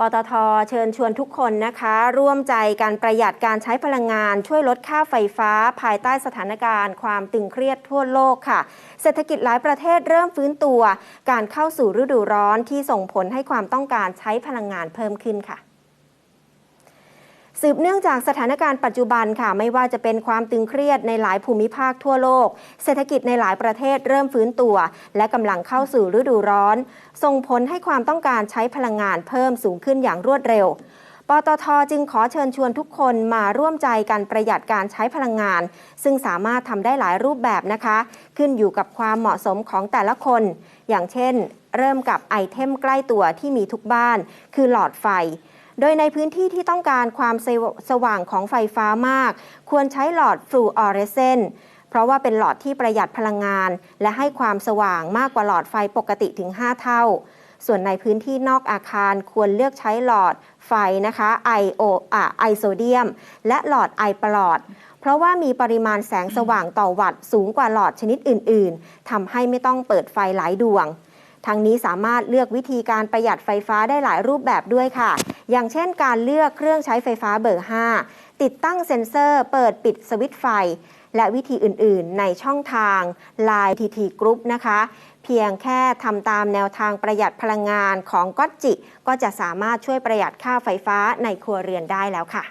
ปตทเชิญชวนทุกคนนะคะ ร่วมใจการประหยัดการใช้พลังงาน ช่วยลดค่าไฟฟ้า ภายใต้สถานการณ์ ความตึงเครียดทั่วโลกค่ะ เศรษฐกิจหลายประเทศเริ่มฟื้นตัว การเข้าสู่ฤดูร้อนที่ส่งผลให้ความต้องการใช้พลังงานเพิ่มขึ้นค่ะ สืบเนื่องจากสถานการณ์ปัจจุบันค่ะ ไม่ว่าจะเป็นความตึงเครียดในหลายภูมิภาคทั่วโลก เศรษฐกิจในหลายประเทศเริ่มฟื้นตัว และกำลังเข้าสู่ฤดูร้อน ส่งผลให้ความต้องการใช้พลังงานเพิ่มสูงขึ้นอย่างรวดเร็วปตทจึงขอเชิญชวนทุกคนมาร่วมใจกันประหยัดการใช้พลังงาน ซึ่งสามารถทำได้หลายรูปแบบนะคะ ขึ้นอยู่กับความเหมาะสมของแต่ละคน อย่างเช่น เริ่มกับไอเทมใกล้ตัวที่มีทุกบ้าน คือหลอดไฟ โดยในพื้นที่ที่ต้องการความสว่างของไฟฟ้ามาก ควรใช้หลอดฟลูออเรสเซนต์เพราะว่าเป็นหลอดที่ประหยัดพลังงาน และให้ความสว่างมากกว่าหลอดไฟปกติถึง 5 เท่า ส่วนในพื้นที่นอกอาคารควรเลือกใช้หลอดไฟนะคะไอโออะไอโซเดียม และหลอดไอปลอด เพราะว่ามีปริมาณแสงสว่างต่อวัตต์สูงกว่าหลอดชนิดอื่น ๆทำให้ไม่ต้องเปิดไฟหลายดวงทั้งนี้สามารถเลือกวิธีการประหยัดไฟฟ้าได้หลายรูปแบบด้วยค่ะ อย่างเช่นการเลือกเครื่องใช้ไฟฟ้าเบอร์ 5 ติดตั้งเซ็นเซอร์ เปิดปิดสวิตช์ไฟ และวิธีอื่น ๆ ในช่องทาง Line TT Group นะคะ เพียงแค่ทำตามแนวทางประหยัดพลังงานของก๊อตจิ ก็จะสามารถช่วยประหยัดค่าไฟฟ้าในครัวเรือนได้แล้วค่ะ